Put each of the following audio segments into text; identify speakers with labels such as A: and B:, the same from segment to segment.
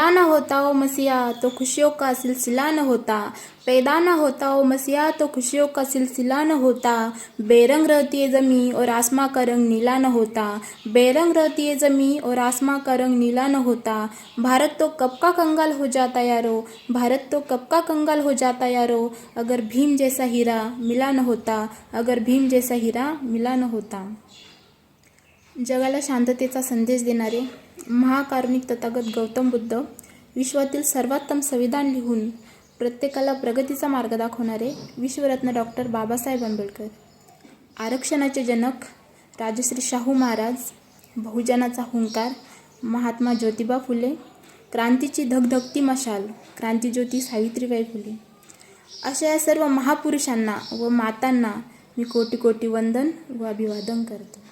A: पैदा न होता ओ मसीहा तो खुशियों का सिलसिला न होता। पैदा न होता ओ मसीहा तो खुशियों का सिलसिला न होता। बेरंग रहती है ज़मी और आसमां का रंग नीला न होता। बेरंग रहती है ज़मी और आसमां का रंग नीला न होता। भारत तो कब का कंगाल हो जाता यारो? भारत तो कब का कंगाल हो जाता यारो? अगर भीम जैसा हीरा मिला न होता, अगर भीम जैसा हीरा मिला न होता। जगाला शांततेचा संदेश देणारे महाकार्मिक तथागत गौतम बुद्ध विश्वातील सर्वोत्तम संविधान लिहून प्रत्येकाला प्रगतीचा मार्ग दाखवणारे विश्वरत्न डॉक्टर बाबासाहेब आंबेडकर. आरक्षणाचे जनक राजश्री शाहू महाराज बहुजनाचा हुंकार महात्मा ज्योतिबा फुले क्रांतीची धगधगती मशाल क्रांतीज्योती सावित्रीबाई फुले. अशा या सर्व महापुरुषांना व मातांना मी कोटी कोटी वंदन व अभिवादन करतो.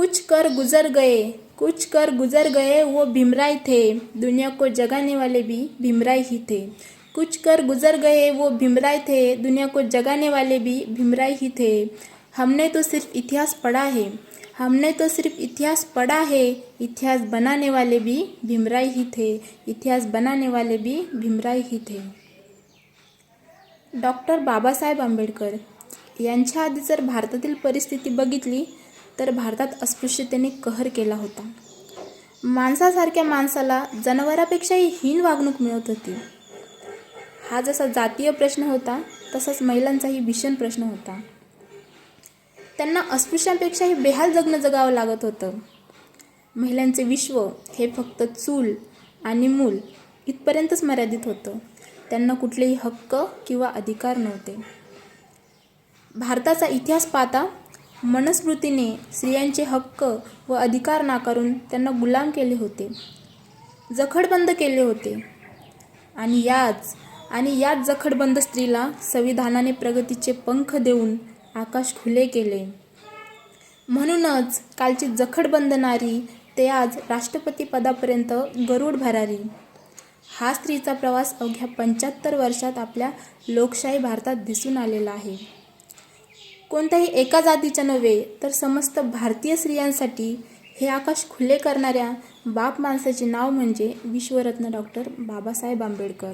A: कुछ कर गुजर गए, कुछ कर गुजर गए, वो भीमराय थे। दुनिया को जगाने वाले भी भीमराय ही थे। कुछ कर गुजर गए, वो भीमराय थे। दुनिया को जगाने वाले भी भीमराय ही थे। हमने तो सिर्फ़ इतिहास पढ़ा है। हमने तो सिर्फ़ इतिहास पढ़ा है। इतिहास बनाने वाले भी भीमराय ही थे। इतिहास बनाने वाले भी भीमराय ही थे। डॉक्टर बाबासाहेब आंबेडकर यांच्या आधी जर भारतातील परिस्थिती बघितली तर भारतात अस्पृश्यतेने कहर केला होता. माणसासारख्या माणसाला जनावरापेक्षाही हीन वागणूक मिळत होती. हा जसा जातीय प्रश्न होता तसाच महिलांचाही भीषण प्रश्न होता. त्यांना अस्पृश्यांपेक्षाही बेहाल जगणं जगावं लागत होतं. महिलांचे विश्व हे फक्त चूल आणि मूल इथपर्यंतच मर्यादित होतं. त्यांना कुठलेही हक्क किंवा अधिकार नव्हते. भारताचा इतिहास पाहता मनस्मृतीने स्त्रियांचे हक्क व अधिकार नाकारून त्यांना गुलाम केले होते. जखडबंद केले होते. आणि याच आणि याच जखडबंद स्त्रीला संविधानाने प्रगतीचे पंख देऊन आकाश खुले केले. म्हणूनच कालची जखडबंद नारी ते आज राष्ट्रपती पदापर्यंत गरुड भरारी. हा स्त्रीचा प्रवास अवघ्या पंच्याहत्तर वर्षात आपल्या लोकशाही भारतात दिसून आलेला आहे. कोणत्याही एका जातीच्या नव्हे तर समस्त भारतीय स्त्रियांसाठी हे आकाश खुले करणाऱ्या बाप माणसाचे नाव म्हणजे विश्वरत्न डॉक्टर बाबासाहेब आंबेडकर.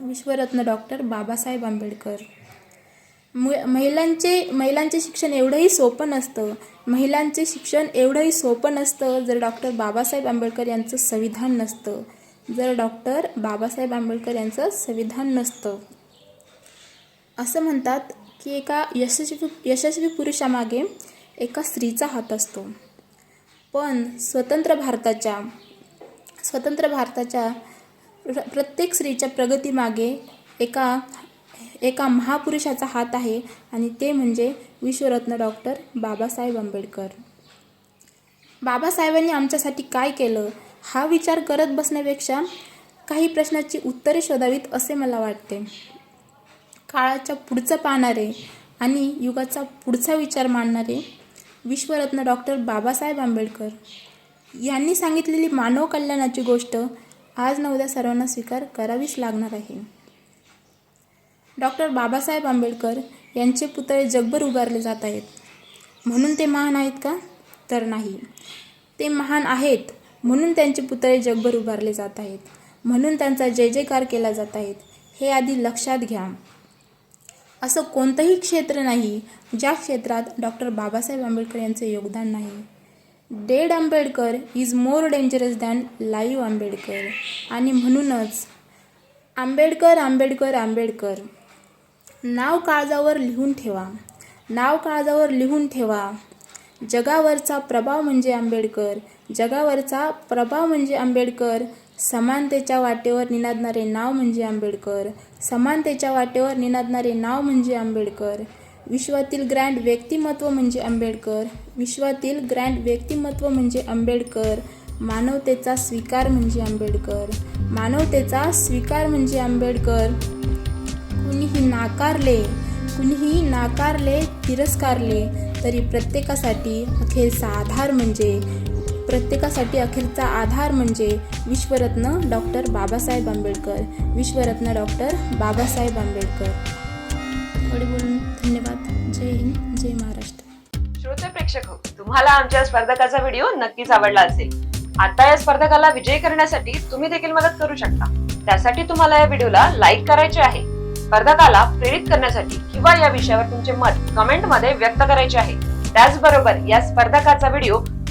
A: विश्वरत्न डॉक्टर बाबासाहेब आंबेडकर. मु महिलांचे महिलांचे शिक्षण एवढंही सोपं नसतं महिलांचे शिक्षण एवढंही सोपं नसतं जर डॉक्टर बाबासाहेब आंबेडकर यांचं संविधान नसतं जर डॉक्टर बाबासाहेब आंबेडकर यांचं संविधान नसतं. असं म्हणतात की एका यशस्वी यशस्वी पुरुषामागे एका स्त्रीचा हात असतो. पण स्वतंत्र भारताच्या स्वतंत्र भारताच्या प्र- प्रत्येक स्त्रीच्या प्रगतीमागे एका एका महापुरुषाचा हात आहे आणि ते म्हणजे विश्वरत्न डॉक्टर बाबासाहेब आंबेडकर. बाबासाहेबांनी आमच्यासाठी काय केलं हा विचार करत बसण्यापेक्षा काही प्रश्नाची उत्तरे शोधावीत असे मला वाटते. काळाच्या पुढचं पाहणारे आणि युगाचा पुढचा विचार मांडणारे विश्वरत्न डॉक्टर बाबासाहेब आंबेडकर. यांनी सांगितलेली मानव कल्याणाची गोष्ट आज न उद्या सर्वांना स्वीकार करावीच लागणार आहे. डॉक्टर बाबासाहेब आंबेडकर यांचे पुतळे जगभर उभारले जात आहेत. म्हणून ते महान आहेत का? तर नाही. ते महान आहेत म्हणून त्यांचे पुतळे जगभर उभारले जात आहेत. म्हणून त्यांचा जय जयकार केला जात आहेत हे आधी लक्षात घ्या. असं कोणतंही क्षेत्र नाही ज्या क्षेत्रात डॉक्टर बाबासाहेब आंबेडकर यांचं योगदान नाही. Dead Ambedkar is more dangerous than live Ambedkar. आणि म्हणूनच आंबेडकर आंबेडकर आंबेडकर. नाव काळजावर लिहून ठेवा. नाव काळजावर लिहून ठेवा. जगावरचा प्रभाव म्हणजे आंबेडकर. जगावरचा प्रभाव म्हणजे आंबेडकर. समानतेच्या वाटेवर निनादणारे नाव म्हणजे आंबेडकर. समानतेच्या वाटेवर निनादणारे नाव म्हणजे आंबेडकर. विश्वातील ग्रँड व्यक्तिमत्व म्हणजे आंबेडकर. विश्वातील ग्रँड व्यक्तिमत्व म्हणजे आंबेडकर. मानवतेचा स्वीकार म्हणजे आंबेडकर. मानवतेचा स्वीकार म्हणजे आंबेडकर. कुणीही नाकारले कुणीही नाकारले तिरस्कारले तरी प्रत्येकासाठी अखेरचा आधार म्हणजे प्रत्येकासाठी अखेरचा आधार म्हणजे विश्वरत्न डॉक्टर बाबासाहेब आंबेडकर. विश्वरत्न डॉक्टर बाबासाहेब आंबेडकर. थोडे बोलून धन्यवाद. जय हिंद जय महाराष्ट्र.
B: श्रोते प्रेक्षक हो, तुम्हाला आमच्या स्पर्धकाचा व्हिडिओ नक्कीच आवडला असेल. आता या स्पर्धकाला विजयी करण्यासाठी तुम्ही देखील मदत करू शकता. त्यासाठी तुम्हाला या व्हिडिओला लाईक करायचे आहे. स्पर्धकाला प्रेरित करण्यासाठी किंवा या विषयावर तुमचे मत कमेंटमध्ये व्यक्त करायचे आहे. त्याचबरोबर या स्पर्धकाचा व्हिडिओ